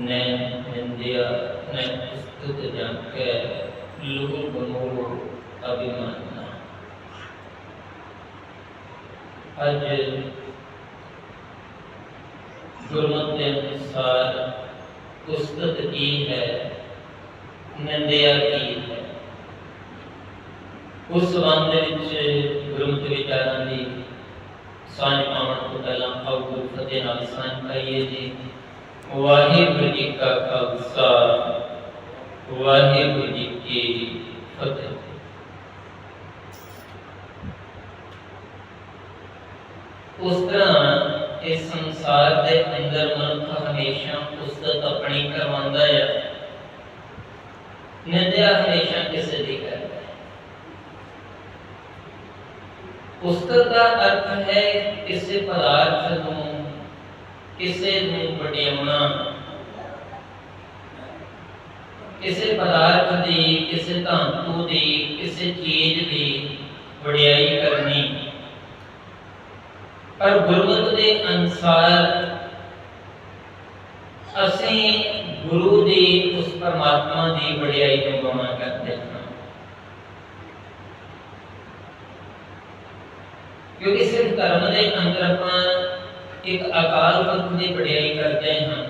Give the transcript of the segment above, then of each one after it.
ने इंदिया ने स्तुत जाके लोग मोह अभिमाना ਅੱਜ ਗੁਰਮਤਿ ਦੇ ਅਨੁਸਾਰ ਉਸਤਤ ਕੀ ਹੈ ਨਿੰਦਿਆ ਕੀ ਹੈ ਉਸ ਸੰਬੰਧ ਦੇ ਵਿੱਚ ਗੁਰਮਤਿ ਵਿਚਾਰਾਂ ਦੀ ਸਾਂਝ ਪਾਉਣ ਤੋਂ ਪਹਿਲਾਂ ਆਓ ਗੁਰੂ ਫਤਿਹ ਨਾਲ ਸਾਂਝ ਪਾਈਏ ਜੀ ਵਾਹਿਗੁਰੂ ਜੀ ਕਾ ਖਾਲਸਾ ਵਾਹਿਗੁਰੂ ਜੀ ਕੀ ਫਤਿਹ ਉਸ ਤਰ੍ਹਾਂ ਇਸ ਸੰਸਾਰ ਦੇ ਅੰਦਰ ਮਨੁੱਖ ਹਮੇਸ਼ਾ ਉਸਤਤ ਆਪਣੀ ਕਰਵਾਉਂਦਾ ਹੈ ਨਿੰਦਿਆ ਹਮੇਸ਼ਾ ਕਿਸੇ ਦੀ ਕਰਦਾ ਹੈ ਉਸਤਤ ਦਾ ਅਰਥ ਹੈ ਕਿਸੇ ਪਦਾਰਥ ਨੂੰ ਕਿਸੇ ਨੂੰ ਵਡਿਆਉਣਾ। ਕਿਸੇ ਪਦਾਰਥ ਦੀ, ਕਿਸੇ ਧਾਤੂ ਦੀ, ਕਿਸੇ ਚੀਜ਼ ਦੀ ਵਡਿਆਈ ਕਰਨੀ। ਪਰ ਗੁਰਮਤਿ ਦੇ ਅਨੁਸਾਰ ਅਸੀਂ ਗੁਰੂ ਦੀ, ਉਸ ਪਰਮਾਤਮਾ ਦੀ ਵਡਿਆਈ ਨੂੰ ਗਾਉਣਾ ਕਰਦੇ ਹਾਂ। ਕਿਉਂਕਿ ਸਿਰਫ ਧਰਮ ਦੇ ਅੰਦਰ ਆਪਾਂ ਇੱਕ ਅਕਾਲ ਪੁਰਖ ਦੀ ਵਡਿਆਈ ਕਰਦੇ ਹਾਂ।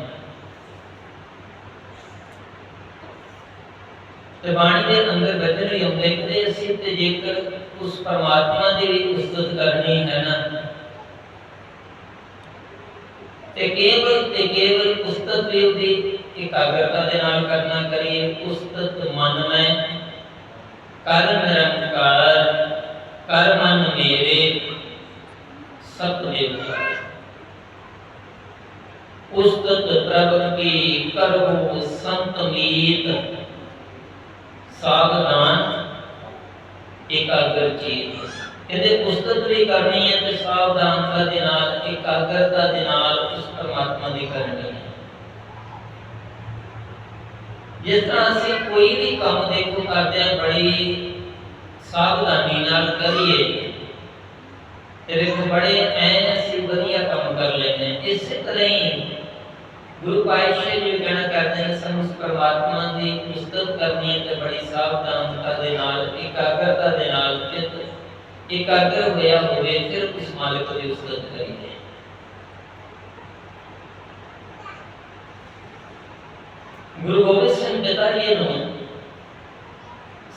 ਤੇ ਬਾਣੀ ਦੇ ਅੰਦਰ ਬਚਨ ਵੀ ਆਉਂਦੇ ਕਿ ਅਸੀਂ ਤੇ ਜੇਕਰ ਉਸ ਪਰਮਾਤਮਾ ਦੀ ਵੀ ਉਸਤਤ ਕਰਨੀ ਹੈ ਨਾ, ਤੇ ਕੇਵਲ ਤੇ ਕੇਵਲ ਉਸਤਤ ਵੀ ਉਹਦੀ ਇਕਾਗਰਤਾ ਦੇ ਨਾਲ ਕਰਨਾ ਕਰੀਏ ਉਸਤਤ ਮਨ ਮੈਂ, ਕਰ ਨਿਰੰਕਾਰ, ਕਰ ਮਨ ਮੇਰੇ ਸਤ ਦੇਵਤਾ ਉਸਤਤ ਪ੍ਰਭ ਕੀ ਕਰੋ ਸੰਤ ਮੀਤ ਸਾਵਧਾਨ ਇਕਾਗਰ ਚੀਤ ਇਹਦੇ ਉਸਤਤ ਵੀ ਕਰਨੀ ਹੈ ਤੇ ਸਾਵਧਾਨਤਾ ਦੇ ਨਾਲ ਇਕਾਗਰਤਾ ਦੇ ਨਾਲ ਉਸ ਪਰਮਾਤਮਾ ਦੀ ਕਰਨੀ ਹੈ ਜਿਸ ਤਰ੍ਹਾਂ ਅਸੀਂ ਕੋਈ ਵੀ ਕੰਮ ਦੇਖੋ ਕਰਦੇ ਹਾਂ ਬੜੀ ਸਾਵਧਾਨੀ ਨਾਲ ਕਰੀਏ ਤੇ ਦੇਖੋ ਬੜੇ ਐ ਅਸੀਂ ਵਧੀਆ ਕੰਮ ਕਰ ਲੈਂਦੇ ਹਾਂ ਇਸੇ ਤਰ੍ਹਾਂ ਹੀ ਗੁਰੂ ਪਾਤਸ਼ਾਹ ਜੀ ਕਹਿਣਾ ਕਰਦੇ ਨੇ ਸਾਨੂੰ ਉਸ ਪਰਮਾਤਮਾ ਦੀ ਉਸਤਤ ਕਰਨੀ ਹੈ ਤੇ ਬੜੀ ਸਾਵਧਾਨਤਾ ਦੇ ਨਾਲ, ਇਕਾਗਰਤਾ ਦੇ ਨਾਲ ਚਿੱਤ ਇਕਾਗਰ ਹੋਇਆ ਹੋਵੇ, ਫਿਰ ਉਸ ਮਾਲਕ ਦੀ ਉਸਤਤ ਕਰੀਏ। ਗੁਰੂ ਗੋਬਿੰਦ ਸਿੰਘ ਪਿਤਾ ਜੀ ਨੂੰ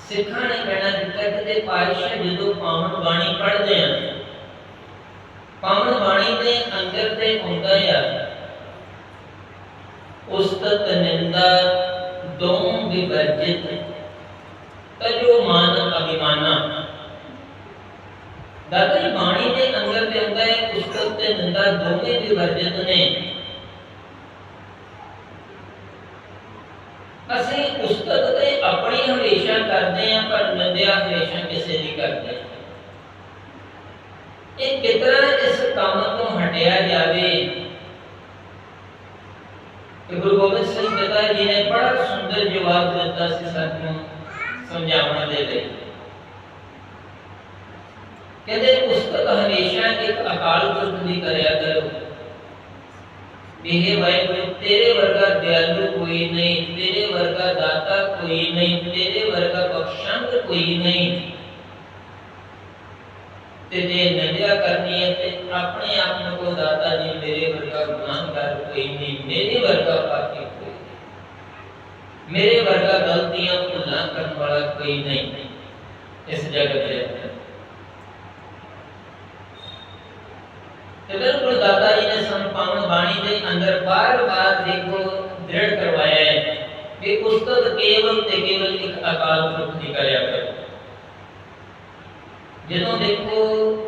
ਸਿੱਖਾਂ ਨੇ ਕਹਿਣਾ ਦਿੱਤਾ ਕਿ ਤੇ ਪਾਤਸ਼ਾਹ ਜਦੋਂ ਪਾਵਨ ਬਾਣੀ ਪੜ੍ਹਦੇ ਆ, ਪਾਵਨ ਬਾਣੀ ਦੇ ਅੰਦਰ ਤੇ ਹੁੰਦਾ ਆ ਉਸਤਤ ਨਿੰਦਾ ਦੋਮ ਵਿਵਰਜਿਤ ਤਜੋ ਮਾਨ ਅਭਿਮਾਨਾ ਦਾਦਾ ਜੀ ਬਾਣੀ ਦੇ ਅੰਦਰ ਤੇ ਹੁੰਦਾ ਹੈ ਉਸਤਤ ਤੇ ਨਿੰਦਾ ਦੋਵੇਂ ਵਿਵਰਜਿਤ ਨੇ ਅਸੀਂ ਉਸਤਤ ਤੇ ਆਪਣੀ ਹਮੇਸ਼ਾ ਕਰਦੇ ਹਾਂ ਪਰ ਨਿੰਦਿਆ ਹਮੇਸ਼ਾ ਕਿਸੇ ਦੀ ਕਰਦੇ ਹਾਂ ਇਹ ਕਿਤਨਾ ਇਸ ਕੰਮ ਤੋਂ ਹਟਿਆ ਜਾਵੇ ਕਿ ਗੁਰੂ ਗੋਬਿੰਦ ਸਿੰਘ ਪਿਤਾ ਜੀ ਨੇ ਬੜਾ ਸੁੰਦਰ ਜਵਾਬ ਦਿੱਤਾ ਸੀ ਸਾਨੂੰ ਸਮਝਾਉਣ ਦੇ ਲਈ ਕਹਿੰਦੇ ਉਸਤਤ ਹਮੇਸ਼ਾ ਇੱਕ ਅਕਾਲ ਪੁਰਖ ਦੀ ਕਰਿਆ ਕਰੋ ਇਹ ਵਾਹਿਗੁਰੂ ਤੇਰੇ ਵਰਗਾ ਦਿਆਲੂ ਕੋਈ ਨਹੀਂ ਤੇਰੇ ਵਰਗਾ ਦਾਤਾ ਕੋਈ ਨਹੀਂ ਤੇਰੇ ਵਰਗਾ ਬਖਸ਼ੰਦ ਕੋਈ ਨਹੀਂ ਤੇ ਜੇ ਨਿੰਦਿਆ ਕਰਨੀ ਹੈ ਤੇ ਆਪਣੇ ਆਪ ਨੂੰ ਕੋ ਦਾਤਾ ਜੀ ਮੇਰੇ ਵਰਗਾ ਗੁਨਾਹਗਾਰ ਕੋਈ ਨਹੀਂ ਮੇਰੇ ਵਰਗਾ ਪਾਪੀ ਕੋਈ ਨਹੀਂ ਮੇਰੇ ਵਰਗਾ ਗਲਤੀਆਂ ਭੁੱਲਾਂ ਕਰਨ ਵਾਲਾ ਕੋਈ ਨਹੀਂ ਇਸ ਜਗਤ ਦੇ ਅੰਦਰ। ਤੇ ਬਿਲਕੁਲ ਦਾਦਾ ਜੀ ਨੇ ਸਾਨੂੰ ਪਾਵਨ ਬਾਣੀ ਦੇ ਅੰਦਰ ਬਾਰ-ਬਾਰ ਦੇਖੋ ਦ੍ਰਿੜ ਕਰਵਾਇਆ ਹੈ ਕਿ ਉਸਤਤ ਕੇਵਲ ਤੇ ਕੇਵਲ ਇੱਕ ਅਕਾਲ ਪੁਰਖ ਦੀ ਕਰਿਆ ਕਰੋ। ਜਦੋਂ ਦੇਖੋ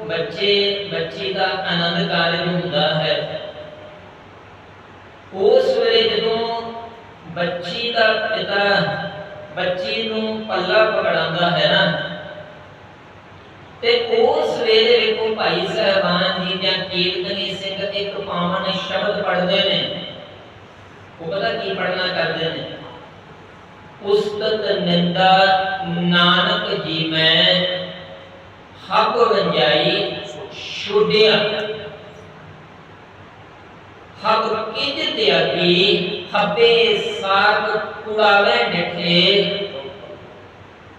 ਬੱਚੇ, ਬੱਚੀ ਦਾ ਆਨੰਦ ਕਾਰਜ ਹੁੰਦਾ ਹੈ, ਉਸ ਵੇਲੇ ਜਦੋਂ ਬੱਚੀ ਦਾ ਪਿਤਾ ਬੱਚੀ ਨੂੰ ਪੱਲਾ ਪਕੜਾਉਂਦਾ ਹੈ ਨਾ। ਤੇ ਉਸ ਵੇਲੇ ਵੇਖੋ ਭਾਈ ਸਾਹਿਬਾਨ ਜੀ ਜਾਂ ਕੀਰਤਨੀ ਸਿੰਘ ਇੱਕ ਪਾਵਨ ਸ਼ਬਦ ਪੜ੍ਹਦੇ ਨੇ। ਉਹ ਪਤਾ ਕੀ ਪੜ੍ਹਨਾ ਕਰਦੇ ਨੇ? ਉਸਤਤ ਨਿੰਦਾ, ਨਾਨਕ ਜੀ ਮੈਂ ਹੱਕ ਵੰਜਾਈ, ਛੁੱਡਿਆ। ਹੱਕ ਕਿਜ ਤਿਆਗੀ ਹੱਬੇ ਸਾਗ ਕੁੜਾਵੇ ਡਿਠੇ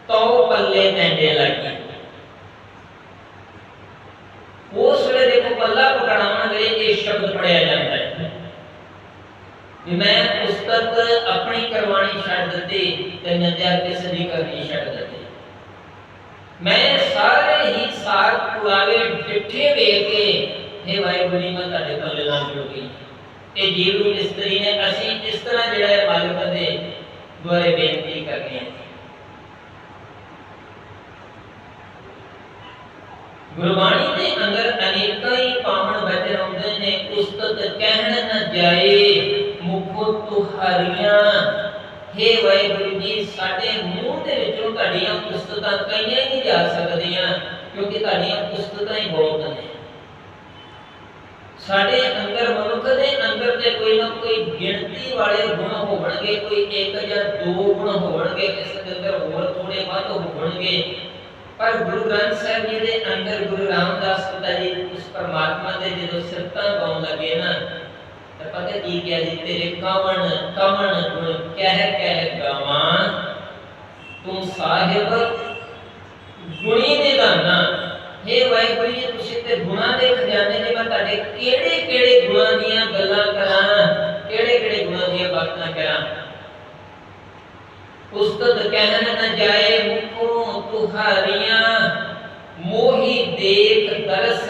ਤੋ ਪੱਲੇ ਟੈਂਡੇ ਲੱਗੀ। ਉਸ ਵੇਲੇ ਦੇਖੋ ਪੱਲਾ ਪਕੜਾਉਣ ਵੇਲੇ ਇਹ ਸ਼ਬਦ ਪੜਿਆ ਜਾਂਦਾ ਹੈ। ਵੀ ਮੈਂ ਉਸਤਤ ਆਪਣੀ ਕਰਵਾਣੀ ਛੱਡ ਦਿੱਤੀ ਤੇ ਨੰਦਿਆ ਕਿਸੇ ਦੀ ਕਰਨੀ ਛੱਡ ਦਿੱਤੀ। ਮੈਂ ਸਾਰੇ ਹੀ ਸਾਰ ਪੁਆਵੇ ਡਿੱਠੇ ਵੇਖ ਕੇ हे ਵਾਹਿਗੁਰੂ ਮੈਂ ਤੁਹਾਡੇ ਪੱਲੇ ਨਾਲ ਜੁੜ ਗਈ ਜੀਵ ਨੂੰ ਇਸਤਰੀ ਨੇ ਅਸੀਂ ਇਸ ਤਰ੍ਹਾਂ ਜਿਹੜਾ ਹੈ ਮਾਲਕ ਦੇ ਦੁਆਰੇ ਬੇਨਤੀ ਕਰਨੀ ਹੈ। ਗੁਰਬਾਣੀ ਦੇ ਅੰਦਰ ਅਨੇਕਾਂ ਹੀ ਪਾਵਨ ਬਚਨ ਆਉਂਦੇ ਨੇ ਉਸਤਤ ਕਹਿਣ ਨ ਜਾਏ, ਮੁਖੋ ਤੁਹਾਰੀਆਂ। हे ਵਾਹਿਗੁਰੂ ਜੀ, ਸਾਡੇ ਮੂੰਹ ਦੇ ਵਿੱਚੋਂ ਤੁਹਾਡੀਆਂ ਪੁਸਤਕਾਂ ਕਈਆਂ ਹੀ ਨਹੀਂ ਜਾ ਸਕਦੀਆਂ, ਕਿਉਂਕਿ ਤੁਹਾਡੀਆਂ ਪੁਸਤਕਾਂ ਹੀ ਬਹੁਤ ਨੇ। ਸਾਡੇ ਅੰਦਰ ਮਨੁੱਖ ਦੇ ਅੰਦਰ ਤੇ ਕੋਈ ਨਾ ਕੋਈ ਗਿਣਤੀ ਵਾਲੇ ਗੁਣ ਹੋਣਗੇ ਕੋਈ ਇੱਕ ਜਾਂ ਦੋ ਗੁਣ ਹੋਣਗੇ ਕਿਸੇ ਦੇ ਅੰਦਰ ਹੋਰ ਥੋੜੇ ਵੱਧ ਹੋਣਗੇ ਪਰ ਗੁਰੂ ਗ੍ਰੰਥ ਸਾਹਿਬ ਜੀ ਦੇ ਅੰਦਰ ਗੁਰੂ ਰਾਮਦਾਸ ਪਿਤਾ ਜੀ ਉਸ ਪਰਮਾਤਮਾ ਦੇ ਜਦੋਂ ਸਿਫਤਾਂ ਗਾਉਣ ਲੱਗੇ ਨਾ, ਤਾਂ ਪਤਾ ਕੀ ਕਿਹਾ ਜੀ? ਤੇਰੇ ਕਵਣ ਕਵਣ ਗੁਣ ਕਹਿ ਕਹਿ ਗਾਵਾਂ। ਤੂੰ ਸਾਹਿਬ ਗੁਣੀ ਨਿਧਾਨਾ हे ਵਾਹਿਗੁਰੂ ਜੀ, ਤੁਸੀਂ ਤੇ ਗੁਣਾਂ ਦੇ ਖਜ਼ਾਨੇ ਨੇ ਮੈਂ ਤੁਹਾਡੇ ਕਿਹੜੇ ਕਿਹੜੇ ਗੁਣਾਂ ਦੀਆਂ ਗੱਲਾਂ ਕਰਾਂ? ਕਿਹੜੇ ਕਿਹੜੇ ਗੁਣਾਂ ਦੀਆਂ ਬਾਤਾਂ ਕਰਾਂ? ਉਸਤਤ ਕਹਿਣ ਨ ਜਾਏ ਮੁਖੋਂ ਤੁਹਾਰੀਆਂ, ਮੋਹੀ ਦੇਖ ਦਰਸ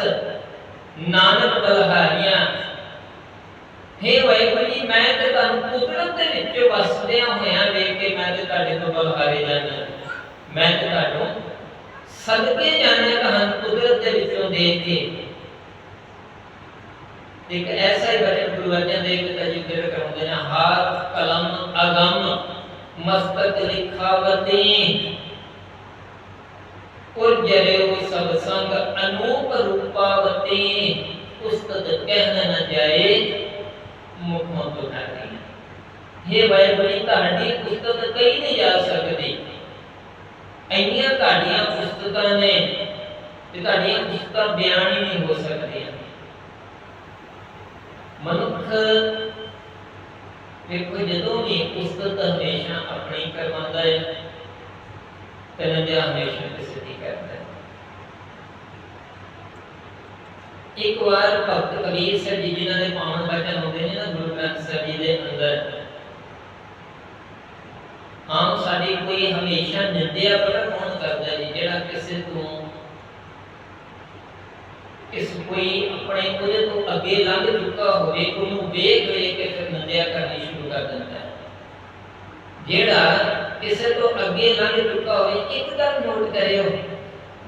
ਨਾਨਕ ਬਲਹਾਰੀਆਂ। हे ਵਾਹਿਗੁਰੂ ਜੀ, ਮੈਂ ਤੇ ਤੁਹਾਨੂੰ ਕੁਦਰਤ ਦੇ ਵਿੱਚ ਵਸਦਿਆਂ ਹੋਇਆਂ ਵੇਖ ਕੇ ਮੈਂ ਤੇ ਤੁਹਾਡੇ ਤੋਂ ਬਲਹਾਰੇ ਜਾਣਾ ਮੈਂ ਤੇ ਤੁਹਾਨੂੰ ਸਦਕੇ ਜਾਣਿਆ ਕਹਾਂ ਕੁਦਰਤ ਦੇ ਵਿੱਚੋਂ ਦੇਖ ਕੇ ਇੱਕ ਐਸਾ ਹੀ ਬਚਨ ਗੁਰੂ ਅਰਜਨ ਦੇਵ ਪਿਤਾ ਜੀ ਫਿਰ ਕਰਾਉਂਦੇ ਨੇ ਹਾਥ ਕਲਮ ਅਗਮ ਮਸਤਕ ਲਿਖਾਵਤੀ ਉਰ ਜਰਿਓ ਸਭ ਸੰਗ ਅਨੂਪ ਰੂਪਾਵਤੀ ਉਸਤਤ ਕਹਿਣ ਨ ਜਾਏ ਮੁਖ ਮਤ ਉਠਾਤੀ हे ਵਾਹਿਗੁਰੂ ਤੁਹਾਡੀ ਉਸਤਤ ਕਈ ਨਹੀਂ ਜਾ ਸਕਦੀ ਇੰਨੀਆਂ ਤੁਹਾਡੀਆਂ ਉਸਤਤਾਂ ਨੇ ਤੇ ਤੁਹਾਡੀਆਂ ਉਸਤਤਾਂ ਬਿਆਨ ਹੀ ਨਹੀਂ ਹੋ ਸਕਦੀਆਂ ਮਨੁੱਖ ਵੇਖੋ ਜਦੋਂ ਵੀ ਉਸਤਤ ਹਮੇਸ਼ਾ ਆਪਣੀ ਕਰਵਾਉਂਦਾ ਹੈ ਤੇ ਹਮੇਸ਼ਾ ਕਿਸੇ ਦੀ ਕਰਦਾ ਹੈ। ਇੱਕ ਵਾਰ ਭਗਤ ਕਬੀਰ ਸਾਹਿਬ ਜੀ, ਜਿਨ੍ਹਾਂ ਦੇ ਪਾਵਨ ਬਚਨ ਹੁੰਦੇ ਨੇ ਨਾ, ਗੁਰੂ ਗ੍ਰੰਥ ਸਾਹਿਬ ਜੀ ਦੇ ਅੰਦਰ ਆਮ ਸਾਡੀ ਕੋਈ ਹਮੇਸ਼ਾ ਨਿੰਦਿਆ ਪਤਾ ਕੌਣ ਕਰਦਾ ਜੀ? ਜਿਹੜਾ ਕਿਸੇ ਤੋਂ ਕਿਸ ਕੋਈ ਆਪਣੇ ਉਹਦੇ ਤੋਂ ਅੱਗੇ ਲੰਘ ਚੁੱਕਾ ਹੋਵੇ, ਉਹਨੂੰ ਵੇਖ ਵੇਖ ਕੇ ਫਿਰ ਨਿੰਦਿਆ ਕਰਨੀ ਸ਼ੁਰੂ ਕਰ ਦਿੰਦਾ ਹੈ। ਜਿਹੜਾ ਕਿਸੇ ਤੋਂ ਅੱਗੇ ਲੰਘ ਚੁੱਕਾ ਹੋਵੇ, ਇੱਕ ਗੱਲ ਨੋਟ ਕਰਿਓ,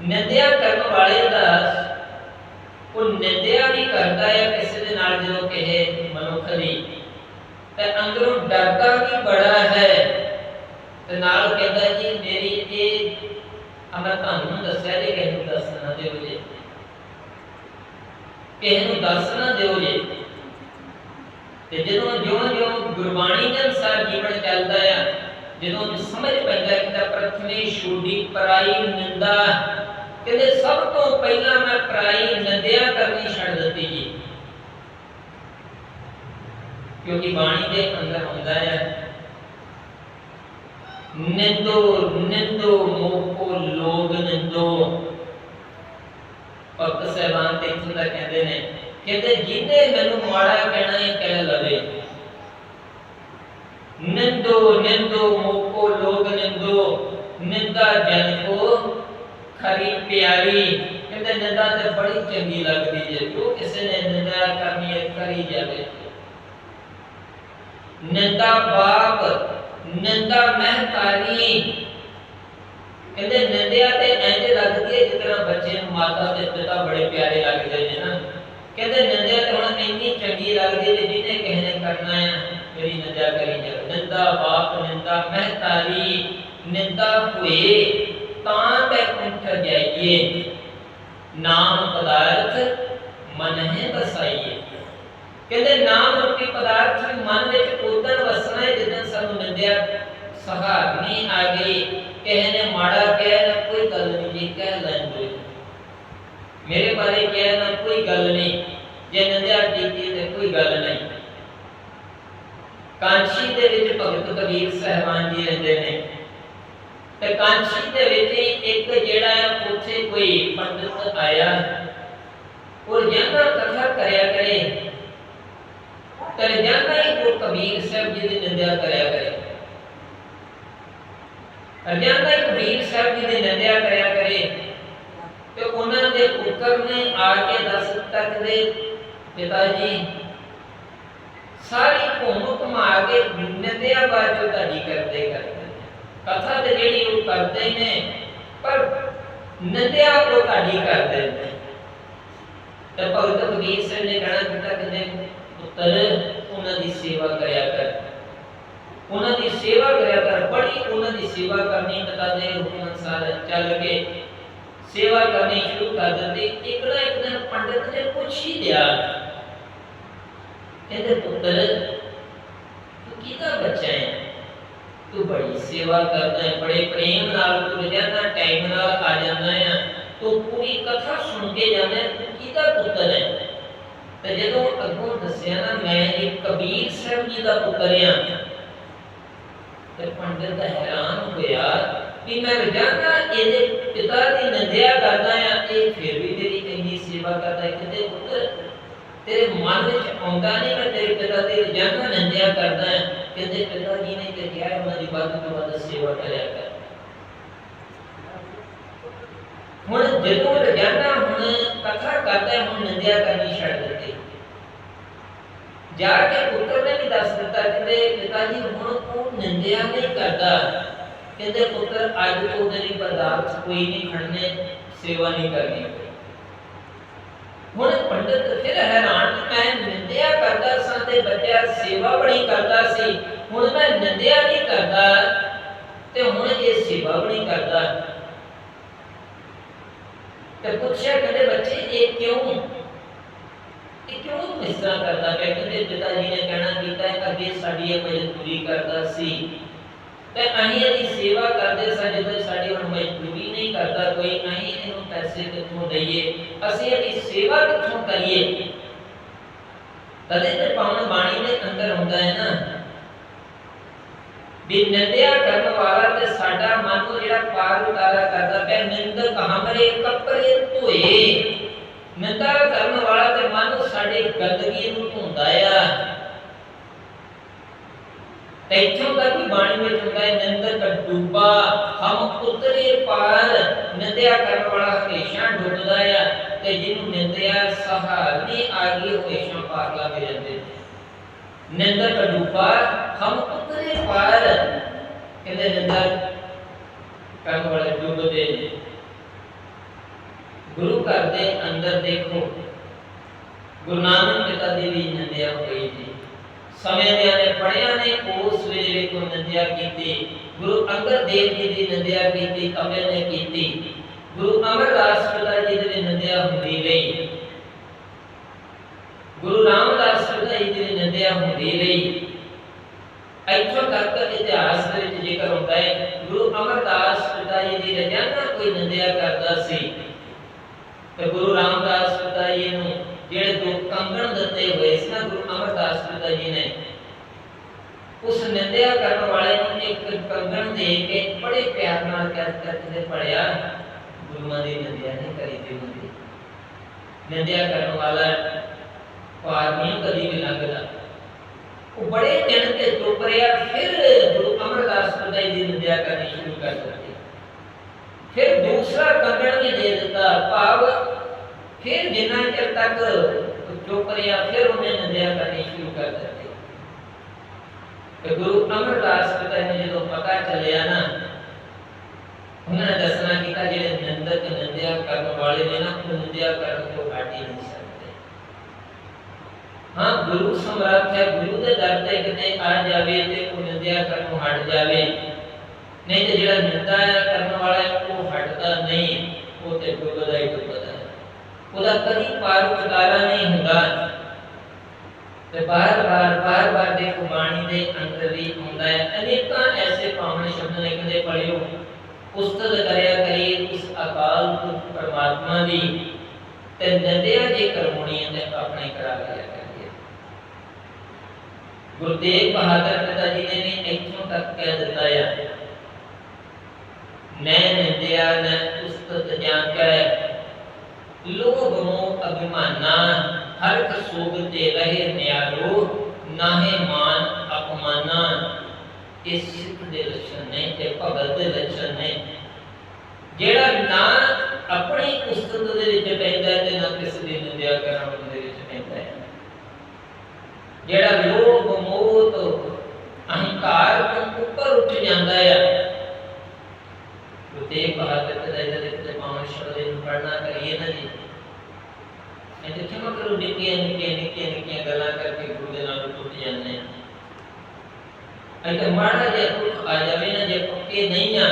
ਨਿੰਦਿਆ ਕਰਨ ਵਾਲੇ ਦਾ ਉਹ ਨਿੰਦਿਆ ਵੀ ਕਰਦਾ ਹੈ, ਕਿਸੇ ਦੇ ਨਾਲ ਜਦੋਂ ਕਹੇ ਮਨੁੱਖ ਦੀ। ਤੇ ਅੰਦਰੋਂ ਡਰਦਾ ਵੀ ਬੜਾ ਹੈ। ਤੇ ਨਾਲ ਕਹਿੰਦਾ ਜੀ, ਮੇਰੀ ਇਹ ਅਮਰ ਤੁਹਾਨੂੰ ਦੱਸਿਆ ਜੇ ਕਿਸੇ ਨੂੰ ਦੱਸ ਨਾ ਦਿਓ ਜੀ ਕਿਸੇ ਨੂੰ ਦੱਸ ਨਾ ਦਿਓ ਜੀ। ਤੇ ਜਦੋਂ ਜਿਉਂ ਜਿਉਂ ਗੁਰਬਾਣੀ ਦੇ ਅਨੁਸਾਰ ਜੀਵਨ ਚੱਲਦਾ ਆ, ਜਦੋਂ ਸਮਝ ਪੈਂਦਾ ਕਿ ਤਾਂ ਪ੍ਰਥਮੇ ਛੋਡੀ ਪਰਾਈ ਨਿੰਦਾ, ਕਹਿੰਦੇ ਸਭ ਤੋਂ ਪਹਿਲਾਂ ਮੈਂ ਪਰਾਈ ਨਿੰਦਿਆ ਕਰਨੀ ਛੱਡ ਦਿੱਤੀ ਜੀ। ਕਿਉਂਕਿ ਬਾਣੀ ਦੇ ਅੰਦਰ ਹੁੰਦਾ ਹੈ ਨਿੰਦੋ ਨਿੰਦੋ ਮੋਕੋ ਲੋਗ ਨਿੰਦੋ। ਭਗਤ ਸਹਿਬਾਨ ਤੇ ਇੱਥੋਂ ਦਾ ਕਹਿੰਦੇ ਨੇ, ਕਹਿੰਦੇ ਜਿਹਨੇ ਮੈਨੂੰ ਮਾੜਾ ਕਹਿਣਾ ਹੈ ਕਹਿ ਲਵੇ। ਨਿੰਦੋ ਨਿੰਦੋ, ਮੋਕੋ ਲੋਗ ਨਿੰਦੋ, ਨਿੰਦਾ ਜਨ ਕੋ ਖਰੀ ਪਿਆਰੀ। ਕਹਿੰਦੇ ਨਿੰਦਾ ਤੇ ਬੜੀ ਚੰਗੀ ਲੱਗਦੀ ਜੇ ਜੋ ਕਿਸੇ ਨੇ ਨਿੰਦਾ ਕਰਨੀ ਹੈ, ਕਰੀ ਜਾਵੇ। ਨਿੰਦਾ ਬਾਪ, ਨਿੰਦਾ ਮਹਤਾਰੀ ਕਹਿੰਦੇ ਨਿੰਦਿਆ ਤੇ ਇੰਜ ਲੱਗਦੀ ਹੈ ਜਿਸ ਤਰ੍ਹਾਂ ਬੱਚੇ ਨੂੰ ਮਾਤਾ ਤੇ ਪਿਤਾ ਬੜੇ ਪਿਆਰੇ ਲੱਗਦੇ ਨੇ ਨਾ। ਕਹਿੰਦੇ ਨਿੰਦਿਆ ਤੇ ਹੁਣ ਇੰਨੀ ਚੰਗੀ ਲੱਗਦੀ ਹੈ ਜਿਹਨੇ ਕਿਸੇ ਨੇ ਕਰਨਾ ਹੈ ਮੇਰੀ ਨਿੰਦਿਆ ਕਰੀ ਜਾਵੇ ਨਿੰਦਾ ਬਾਪ, ਨਿੰਦਾ ਮਹਤਾਰੀ ਨਿੰਦਾ ਹੋਏ ਤਾਂ ਤੇ ਕੁੰਠ ਜਾਈਏ। ਨਾਮ ਪਦਾਰਥ ਮਨ ਹੈ ਬਸਾਈਏ ਕਹਿੰਦੇ ਨਾਮ ਰੂਪੀ ਪਦਾਰਥ ਵੀ ਮਨ ਵਿੱਚ ਉਦੋਂ ਵਸਣਾ ਹੈ ਜਦੋਂ ਸਾਨੂੰ ਨਿੰਦਿਆ ਸਹਾਰਨੀ ਆ ਗਈ। ਕਿਸੇ ਨੇ ਮਾੜਾ ਕਿਹਾ ਨਾ ਕੋਈ ਗੱਲ ਨਹੀਂ ਜੀ ਕਹਿ ਲੈਂਦੇ ਮੇਰੇ ਬਾਰੇ ਕਿਹਾ ਨਾ ਕੋਈ ਗੱਲ ਨਹੀਂ, ਜੇ ਨਿੰਦਿਆ ਕੀਤੀ ਤੇ ਕੋਈ ਗੱਲ ਨਹੀਂ। ਕਾਂਚੀ ਦੇ ਵਿੱਚ ਭਗਤ ਕਬੀਰ ਸਹਿਬਾਨ ਜੀ ਰਹਿੰਦੇ ਨੇ। ਤੇ ਕਾਂਚੀ ਦੇ ਵਿੱਚ ਇੱਕ ਜਿਹੜਾ ਉੱਥੇ ਕੋਈ ਪੰਡਿਤ ਆਇਆ। ਔਰ ਜਾਂਦਾ ਕਥਾ ਕਰਿਆ ਕਰੇ। ਤੇ ਜਾਂਦਾ ਹੀ ਉਹ ਕਬੀਰ ਸਾਹਿਬ ਜੀ ਦੀ ਨਿੰਦਿਆ ਕਰਿਆ ਕਰੇ। ਅਜਾਂਦਾ ਕਬੀਰ ਸਾਹਿਬ ਜੀ ਦੀ ਨਿੰਦਿਆ ਕਰਿਆ ਕਰੇ, ਤੇ ਉਹਨਾਂ ਦੇ ਪੁੱਤਰ ਨੇ ਆ ਕੇ ਦੱਸ ਦਿੱਤਾ ਕਿ ਪਿਤਾ ਜੀ, ਸਾਰੀ ਘੁੰਮ ਘੁਮਾ ਕੇ ਨਿੰਦਿਆ ਬਾਜੋ ਤੁਹਾਡੀ ਕਰਦੇ ਕਰਦੇ ਕਥਾ ਤੇ ਜਿਹੜੀ ਉਹ ਕਰਦੇ ਨੇ, ਪਰ ਨਿੰਦਿਆ ਉਹ ਤੁਹਾਡੀ ਕਰਦੇ ਨੇ। ਤੇ ਭਗਤ ਕਬੀਰ ਸਿੰਘ ਨੇ ਕਹਿਣਾ ਕੀਤਾ ਕਿ ਦੇ ਪੁੱਤਰ, ਉਹਨਾਂ ਦੀ ਸੇਵਾ ਕਰਿਆ ਕਰ। ਉਹਨਾਂ ਦੀ ਸੇਵਾ ਕਰਿਆ ਕਰ, ਬੜੀ ਉਹਨਾਂ ਦੀ ਸੇਵਾ ਕਰਨੀ ਪਿਤਾ ਹੁਕਮ ਅਨੁਸਾਰ ਚੱਲ ਕੇ ਸੇਵਾ ਕਰਨੀ ਸ਼ੁਰੂ ਕਰ ਦਿੱਤੀ ਇੱਕ ਇੱਕ ਦਿਨ ਪੰਡਿਤ ਨੇ ਪੁੱਛ ਹੀ ਲਿਆ। ਕਹਿੰਦੇ, ਪੁੱਤਰ, ਤੂੰ ਕਿਹਦਾ ਬੱਚਾ ਹੈ? ਤੂੰ ਬੜੀ ਸੇਵਾ ਕਰਦਾ ਹੈ, ਬੜੇ ਪ੍ਰੇਮ ਨਾਲ ਤੂੰ ਰੋਜ਼ਾਨਾ ਟਾਈਮ ਨਾਲ ਆ ਜਾਂਦਾ ਹੈ। ਤੂੰ ਪੂਰੀ ਕਥਾ ਸੁਣ ਕੇ ਜਾਂਦਾ ਤੂੰ ਕਿਹਦਾ ਪੁੱਤਰ ਹੈ? ਤੇ ਜਦੋਂ ਅੱਗੋਂ ਦੱਸਿਆ ਨਾ, ਮੈਂ ਇੱਕ ਕਬੀਰ ਸਾਹਿਬ ਜੀ ਦਾ ਪੁੱਤਰ ਹਾਂ। ਤੇ ਪੰਡਿਤ ਹੈਰਾਨ ਹੋਇਆ ਵੀ ਮੈਂ ਰੋਜ਼ਾਨਾ ਇਹਦੇ ਪਿਤਾ ਦੀ ਨਿੰਦਿਆ ਕਰਦਾ ਆ ਇਹ ਫਿਰ ਵੀ ਤੇਰੀ ਇੰਨੀ ਸੇਵਾ ਕਰਦਾ ਕਿਤੇ ਪੁੱਤਰ ਤੇਰੇ ਮਨ ਵਿੱਚ ਆਉਂਦਾ ਨਹੀਂ ਮੈਂ ਤੇਰੇ ਪਿਤਾ ਦੀ ਰੋਜ਼ਾਨਾ ਨਿੰਦਿਆ ਕਰਦਾ ਹਾਂ। ਕਹਿੰਦੇ ਪਿਤਾ ਜੀ ਨੇ ਤੇ ਕਿਹਾ ਉਹਨਾਂ ਦੀ ਵੱਧ ਤੋਂ ਵੱਧ ਸੇਵਾ ਕਰਿਆ ਕਰ। ਹੁਣ ਜਦੋਂ ਰੋਜ਼ਾਨਾ ਹੁਣ ਕਥਾ ਕਰਦਾ ਹੁਣ ਨਿੰਦਿਆ ਕਰਨੀ ਛੱਡ ਦਿੱਤੀ। ਜਾ ਕੇ ਪੁੱਤਰ ਨੇ ਵੀ ਦੱਸ ਦਿੱਤਾ, ਕਹਿੰਦੇ ਪਿਤਾ ਜੀ, ਹੁਣ ਉਹ ਨਿੰਦਿਆ ਨਹੀਂ ਕਰਦਾ। ਕਹਿੰਦੇ ਪੁੱਤਰ, ਅੱਜ ਤੋਂ ਤੇਰੀ ਪਦਾਰਥ ਕੋਈ ਨਹੀਂ ਖੜਨੇ, ਸੇਵਾ ਨਹੀਂ ਕਰਨੀ। ਹੁਣ ਪੰਡਿਤ ਫਿਰ ਹੈਰਾਨ ਮੈਂ ਨਿੰਦਿਆ ਕਰਦਾ ਸਾਂ ਤੇ ਬੱਚਾ ਸੇਵਾ ਬੜੀ ਕਰਦਾ ਸੀ। ਹੁਣ ਮੈਂ ਨਿੰਦਿਆ ਨਹੀਂ ਕਰਦਾ ਤੇ ਹੁਣ ਇਹ ਸੇਵਾ ਬੜੀ ਕਰਦਾ। ਤੇ ਪੁੱਛਿਆ, ਕਹਿੰਦੇ ਬੱਚੇ, ਇਹ ਕਿਉਂ ਇਹ ਕਿਉਂ ਇਸ ਤਰ੍ਹਾਂ ਕਰਦਾ ਪਿਆ? ਕਹਿੰਦੇ ਪਿਤਾ ਜੀ ਨੇ ਕਹਿਣਾ ਕੀਤਾ ਅੱਗੇ ਸਾਡੀ ਇਹ ਮਜਬੂਰੀ ਕਰਦਾ ਸੀ। ਤੇ ਅਸੀਂ ਇਹਦੀ ਸੇਵਾ ਕਰਦੇ ਸਾਂ ਜਦੋਂ ਸਾਡੀ ਹੁਣ ਮਜਬੂਰੀ ਨਹੀਂ ਕਰਦਾ। ਕੋਈ ਅਸੀਂ ਇਹਨੂੰ ਪੈਸੇ ਕਿੱਥੋਂ ਦਈਏ? ਅਸੀਂ ਇਹਦੀ ਸੇਵਾ ਕਿੱਥੋਂ ਕਰੀਏ? ਤਦੇ ਤੇ ਪਾਵਨ ਬਾਣੀ ਦੇ ਅੰਦਰ ਹੁੰਦਾ ਹੈ ਨਾ, ਵੀ ਨਿੰਦਿਆ ਕਰਨ ਵਾਲਾ ਤੇ ਸਾਡਾ ਮਨ ਨੂੰ ਜਿਹੜਾ ਪਾਰ ਉਤਾਰਾ ਕਰਦਾ ਪਿਆ, ਨਿੰਦਕ ਹਮਰੇ ਕੱਪੜੇ ਧੋਏ। ਨਿੰਦਾ ਕਰਨ ਵਾਲਾ ਤੇ ਮਨ ਨੂੰ ਸਾਡੇ ਗੰਦਗੀ ਨੂੰ ਧੋਂਦਾ ਆ। ਤੇ ਇੱਥੋਂ ਤੱਕ ਵੀ ਬਾਣੀ ਵਿੱਚ ਹੁੰਦਾ ਹੈ ਨਿੰਦਕ ਡੂਬਾ, ਹਮ ਉਤਰੇ ਪਾਰ, ਨਿੰਦਿਆ ਕਰਨ ਵਾਲਾ ਹਮੇਸ਼ਾ ਡੁੱਬਦਾ ਆ ਤੇ ਜਿਹਨੂੰ ਨਿੰਦਿਆ ਸਹਾਰਨੀ ਆ ਗਈ ਹਮੇਸ਼ਾ ਪਾਰ ਲੱਗ ਜਾਂਦੇ ਨਿੰਦਕ ਡੂਬਾ, ਹਮ ਉਤਰੇ ਪਾਰ, ਕਹਿੰਦੇ ਨਿੰਦਾ ਕਰਨ ਵਾਲੇ ਡੁੱਬਦੇ ਨੇ। ਗੁਰੂ ਘਰ ਦੇ ਅੰਦਰ ਦੇਖੋ। ਗੁਰੂ ਨਾਨਕ ਪਿਤਾ ਦੀ ਵੀ ਨਿੰਦਿਆ ਹੋਈ ਜੀ ਸਮੇਂ ਦੇ ਨੇ ਪੜਿਆ ਨੇ ਉਸ ਵੇਲੇ ਕੋ ਨਿੰਦਿਆ ਕੀਤੀ। ਗੁਰੂ ਅੰਗਦ ਦੇਵ ਜੀ ਦੀ ਨਿੰਦਿਆ ਕੀਤੀ ਕਮਲ ਨੇ ਕੀਤੀ। ਗੁਰੂ ਅਮਰਦਾਸ ਪਿਤਾ ਜੀ ਦੀ ਨਿੰਦਿਆ ਹੁੰਦੀ ਰਹੀ ਗੁਰੂ ਰਾਮਦਾਸ ਪਿਤਾ ਜੀ ਦੀ ਨਿੰਦਿਆ ਹੁੰਦੀ ਰਹੀ ਇੱਥੋਂ ਤੱਕ ਇਤਿਹਾਸ ਦੇ ਵਿੱਚ ਜ਼ਿਕਰ ਹੁੰਦਾ ਹੈ, ਗੁਰੂ ਅਮਰਦਾਸ ਪਿਤਾ ਜੀ ਦੀ ਰੋਜ਼ਾਨਾ ਕੋਈ ਨਿੰਦਿਆ ਕਰਦਾ ਸੀ। ਤੇ ਗੁਰੂ ਰਾਮਦਾਸ ਪਿਤਾ ਜੀ ਨੂੰ ਜਿਹੜੇ ਦੋ ਕੰਗਣ ਦਿੱਤੇ ਹੋਏ ਸੀ ਨਾ ਗੁਰੂ ਅਮਰਦਾਸ ਪਿਤਾ ਜੀ ਨੇ, ਉਸ ਨਿੰਦਿਆ ਕਰਨ ਵਾਲੇ ਨੂੰ ਇੱਕ ਕੰਗਣ ਦੇ ਕੇ ਬੜੇ ਪਿਆਰ ਨਾਲ ਕਹਿ ਕਰਕੇ ਪੜਿਆ ਗੁਰੂਆਂ ਦੀ ਨਿੰਦਿਆ ਨਹੀਂ ਕਰੀ ਦੀ ਹੁੰਦੀ। ਨਿੰਦਿਆ ਕਰਨ ਵਾਲਾ ਪਾਰ ਨਹੀਂ ਕਦੀ ਵੀ ਲੰਘਦਾ। ਉਹ ਬੜੇ ਦਿਨ ਤੇ ਚੁੱਪ ਰਿਹਾ ਫਿਰ ਗੁਰੂ ਅਮਰਦਾਸ ਪਤਾਈ ਦੀ ਨਿੰਦਿਆ ਕਰਨੀ ਸ਼ੁਰੂ ਕਰ ਦਿੱਤੀ। ਫਿਰ ਦੂਸਰਾ ਕੰਗਣ ਵੀ ਦੇ ਦਿੱਤਾ ਭਾਵ ਫਿਰ ਜਿੰਨਾ ਚਿਰ ਤੱਕ ਉਹ ਚੁੱਪ ਰਿਹਾ ਫਿਰ ਉਹਨੇ ਨਿੰਦਿਆ ਕਰਨੀ ਸ਼ੁਰੂ ਕਰ ਦਿੱਤੀ ਤੇ ਗੁਰੂ ਅਮਰਦਾਸ ਪਤਾਈ ਨੂੰ ਜਦੋਂ ਪਤਾ ਚੱਲਿਆ ਨਾ ਉਹਨਾਂ ਨੇ ਦੱਸਣਾ ਕੀਤਾ ਜਿਹੜੇ ਨਿੰਦਕ ਨਿੰਦਿਆ ਕਰਨ ਵਾਲੇ ਨੇ ਨਾ ਉਹ ਨਿੰਦਿਆ ਕਰਨ ਤੋਂ ਹਟ ਹੀ ਨਹੀਂ ਸਕਦੇ ਹਾਂ ਗੁਰੂ ਸਮਰੱਥ ਹੈ ਗੁਰੂ ਦੇ ਦਰ ਤੇ ਕਿਤੇ ਆ ਜਾਵੇ ਤੇ ਉਹ ਨਿੰਦਿਆ ਕਰਨੋਂ ਹਟ ਜਾਵੇ ਨਹੀਂ ਤੇ ਜਿਹੜਾ ਨਿੰਦਾ ਕਰਨ ਵਾਲਾ ਹੈ, ਉਹ ਹਟਦਾ ਨਹੀਂ। ਉਹ ਤੇ ਡੁੱਬਦਾ ਹੀ ਡੁੱਬਦਾ ਹੈ। ਉਹਦਾ ਕਦੀ ਪਾਰ ਉਤਾਰਾ ਨਹੀਂ ਹੁੰਦਾ। ਤੇ ਬਾਰ ਬਾਰ ਬਾਰ ਬਾਰ ਦੇ ਬਾਣੀ ਦੇ ਅੰਦਰ ਵੀ ਹੁੰਦਾ ਹੈ। ਅਨੇਕਾਂ ਐਸੇ ਪਾਵਨ ਸ਼ਬਦ ਨੇ ਕਦੇ ਪੜਿਓ ਉਸਤਤ ਕਰਿਆ ਕਰੀ ਉਸ ਅਕਾਲ ਪੁਰਖ ਪਰਮਾਤਮਾ ਦੀ। ਤੇ ਨੰਦਿਆ ਜੇ ਕਰਮੋਣੀ ਤੇ ਆਪਣੇ ਕਰਾ ਲਿਆ ਕਰੀਏ। ਗੁਰੂ ਬਹਾਦਰ ਪਿਤਾ ਜੀ ਨੇ ਵੀ ਇੱਥੋਂ ਤੱਕ ਕਹਿ ਦਿੱਤਾ ਹੈ ਮੈਂ ਨਿੰਦਿਆ ਨ ਉਸਤਤ ਜਾਂ ਕੈ ਲੋਭ ਮੋਹ ਅਭਿਮਾਨਾ ਹਰ ਕ ਸੋਗ ਤੇ ਰਹੇ ਨਿਆਰੋ ਨਾਹੇ ਮਾਨ ਅਪਮਾਨਾ ਇਹ ਸਿੱਖ ਦੇ ਲੱਛਣ ਨੇ ਤੇ ਭਗਤ ਦੇ ਲੱਛਣ ਨੇ ਜਿਹੜਾ ਨਾ ਆਪਣੀ ਉਸਤਤ ਦੇ ਵਿੱਚ ਪੈਂਦਾ ਹੈ ਤੇ ਨਾ ਕਿਸੇ ਦੀ ਨਿੰਦਿਆ ਕਰਨ ਦੇ ਵਿੱਚ ਪੈਂਦਾ ਹੈ ਜਿਹੜਾ ਲੋਭ ਮੋਹ ਤੋਂ ਅਹੰਕਾਰ ਤੋਂ ਉੱਪਰ ਉੱਠ ਜਾਂਦਾ ਹੈ ਤੇ ਬਹਾਦਰ ਤੇ ਦਾ ਦੇ ਤੇ ਪਾਵਨ ਸ਼ਬਦ ਪੜਨਾ ਕਰੀਏ ਨਾ ਜੀ। ਇਹ ਤੇ ਕਿਉਂ ਕਰੋ, ਨਿੱਕੀਆਂ ਨਿੱਕੀਆਂ ਨਿੱਕੀਆਂ ਨਿੱਕੀਆਂ ਗੱਲਾਂ ਕਰਕੇ ਗੁਰੂ ਦੇ ਨਾਲ ਟੁੱਟ ਜਾਂਦੇ ਆ ਅਜੇ ਮਾੜਾ ਜੇ ਦੁੱਖ ਆ ਜਾਵੇ ਨਾ, ਜੇ ਪੱਕੇ ਨਹੀਂ ਆ,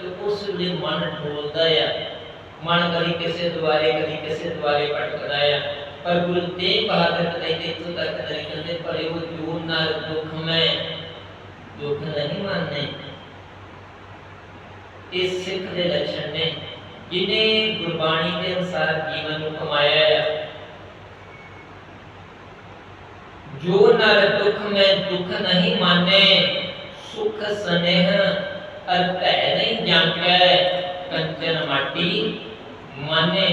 ਤੇ ਉਸ ਵੇਲੇ ਮਨ ਡੋਲਦਾ ਆ। ਮਨ ਕਦੀ ਕਿਸੇ ਦੁਆਰੇ, ਕਦੀ ਕਿਸੇ ਦੁਆਰੇ ਭਟਕਦਾ ਆ। ਪਰ ਗੁਰੂ ਤੇਗ ਬਹਾਦਰ ਕਹਿੰਦੇ ਇੱਥੋਂ ਤੱਕ ਨਹੀਂ ਕਹਿੰਦੇ ਪਰ ਉਹ ਜੂਨ ਨਾਲ ਦੁੱਖ ਮੈਂ ਦੁੱਖ ਨਹੀਂ ਮੰਨਦੇ। ਇਹ ਸਿੱਖ ਦੇ ਲੱਛਣ ਨੇ, ਜਿਨੇ ਗੁਰਬਾਣੀ ਦੇ ਅਨੁਸਾਰ ਜੀਵਨ ਨੂੰ ਕਮਾਇਆ ਹੈ ਜੋ ਨਰ ਦੁਖ ਮੈਂ ਦੁਖ ਨਹੀਂ ਮਾਨੇ, ਸੁਖ ਸਨੇਹ ਅਰ ਭੈ ਨਹੀਂ ਜਾਂਕੈ ਕੰਚਨ ਮਾਟੀ ਮਾਨੇ।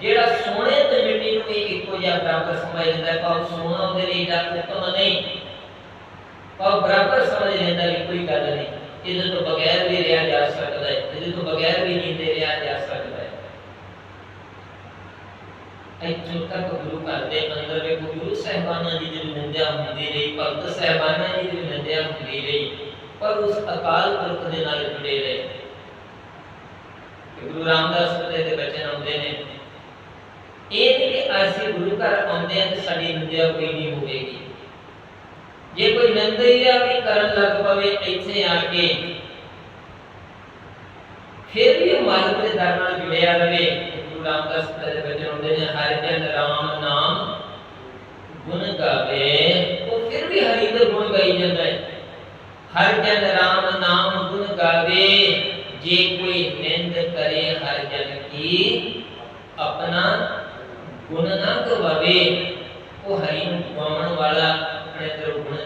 ਜਿਹੜਾ ਸੋਨੇ ਤੇ ਮਿੱਟੀ ਨੂੰ ਵੀ ਇੱਕੋ ਜਿਹਾ ਬਰਾਬਰ ਸਮਝ ਲੈਂਦਾ ਪਰ ਸੋਨਾ ਉਹਦੇ ਲਈ ਦਾ ਉਤਮ ਨਹੀਂ ਪਰ ਬਰਾਬਰ ਸਮਝ ਲੈਂਦਾ ਕੋਈ ਗੱਲ ਨਹੀਂ। ਇਹਦੇ ਤੋਂ ਬਗੈਰ ਵੀ ਰਿਹਾ ਜਾ ਸਕਦਾ ਹੈ ਇਹਦੇ ਤੋਂ ਬਗੈਰ ਵੀ ਨੀਂਦੇ ਰਿਹਾ ਜਾ ਸਕਦਾ ਹੈ। ਇੱਥੋਂ ਤੱਕ ਗੁਰੂ ਘਰ ਦੇ ਅੰਦਰ ਵੀ ਗੁਰੂ ਸਾਹਿਬਾਨਾਂ ਦੀ ਜਿਹੜੀ ਨਿੰਦਿਆ ਹੁੰਦੀ ਰਹੀ, ਭਗਤ ਸਾਹਿਬਾਨਾਂ ਦੀ ਜਿਹੜੀ ਨਿੰਦਿਆ ਹੁੰਦੀ ਰਹੀ, ਪਰ ਉਸ ਅਕਾਲ ਪੁਰਖ ਦੇ ਨਾਲ ਜੁੜੇ ਰਹੇ। ਗੁਰੂ ਰਾਮਦਾਸ ਜੀ ਦੇ ਬਚਨ ਆਉਂਦੇ ਨੇ। ਇਹ ਨਹੀਂ ਕਿ ਅਸੀਂ ਗੁਰੂ ਘਰ ਆਉਂਦੇ ਹਾਂ ਤੇ ਸਾਡੀ ਨਿੰਦਿਆ ਕੋਈ ਨਹੀਂ ਹੋਵੇਗੀ। ਜੇ ਕੋਈ ਨਿੰਦਿਆ ਵੀ ਕਰਨ ਲੱਗ ਪਵੇ ਇੱਥੇ ਆ ਕੇ, ਫਿਰ ਵੀ ਉਹ ਮਾਲਕ ਦੇ ਦਰ ਨਾਲ ਜੁੜਿਆ ਰਵੇ। ਗੁਰੂ ਰਾਮਦਾਸ ਜੀ ਦੇ ਬਚਨ ਹੁੰਦੇ ਨੇ, ਹਰਿ ਜਨ ਰਾਮ ਨਾਮ ਗੁਣ ਗਾਵੇ। ਉਹ ਫਿਰ ਵੀ ਹਰੀ ਦੇ ਗੁਣ ਗਾਈ ਜਾਂਦਾ ਹੈ। ਹਰ ਜਨ ਰਾਮ ਨਾਮ ਗੁਣ ਗਾਵੇ। ਜੇ ਕੋਈ ਨਿੰਦ ਕਰੇ, ਹਰ ਜਨ ਕੀ ਆਪਣਾ ਗੁਣ ਨਾ ਗਵਾਵੇ। ਉਹ ਹਰੀ ਨੂੰ ਗਵਾਉਣ ਵਾਲਾ ਆਪਣੇ ਅੰਦਰ ਗੁਣ ਨਹੀਂ ਜ਼ਰੂਰ ਦਿੰਦਾ ਹੈ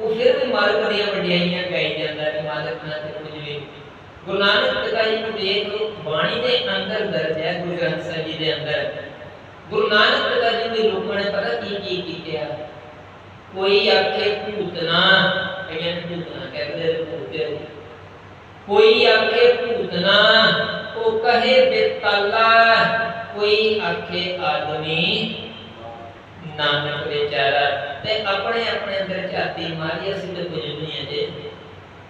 ਉਹ ਫਿਰ ਵੀ ਮਾਲਕ ਦੀਆਂ ਵਡਿਆਈਆਂ ਗਾਈ ਜਾਂਦਾ ਹੈ ਮਾਲਕ ਨਾਲ ਤੇ ਕੁਝ ਗੁਰੂ ਨਾਨਕ ਪਿਤਾ ਨੂੰ ਦੇਖ ਬਾਣੀ ਦੇ ਅੰਦਰ ਦਰਜ ਹੈ, ਗੁਰੂ ਗ੍ਰੰਥ ਸਾਹਿਬ ਜੀ ਦੇ ਅੰਦਰ। ਗੁਰੂ ਨਾਨਕ ਪਿਤਾ ਦੇ ਲੋਕਾਂ ਨੇ ਪਤਾ ਕੀ ਕੀ ਕੀਤਾ ਕੋਈ ਆਖੇ ਭੂਤਨਾ ਕਈਆਂ ਭੂਤਨਾ ਕਹਿੰਦੇ ਭੂਤੇ। ਕੋਈ ਆਖੇ ਭੂਤਨਾ ਉਹ ਕਹੇ ਬੇਤਾਲਾ ਕੋਈ ਆਖੇ ਆਦਮੀ। ਨਾਨਕ ਵਿਚਾਰਾ ਤੇ ਆਪਣੇ ਆਪਣੇ ਅੰਦਰ ਝਾਤੀ ਮਾਰੀ ਅਸੀਂ ਤੇ ਕੁਝ ਨਹੀਂ ਹੈ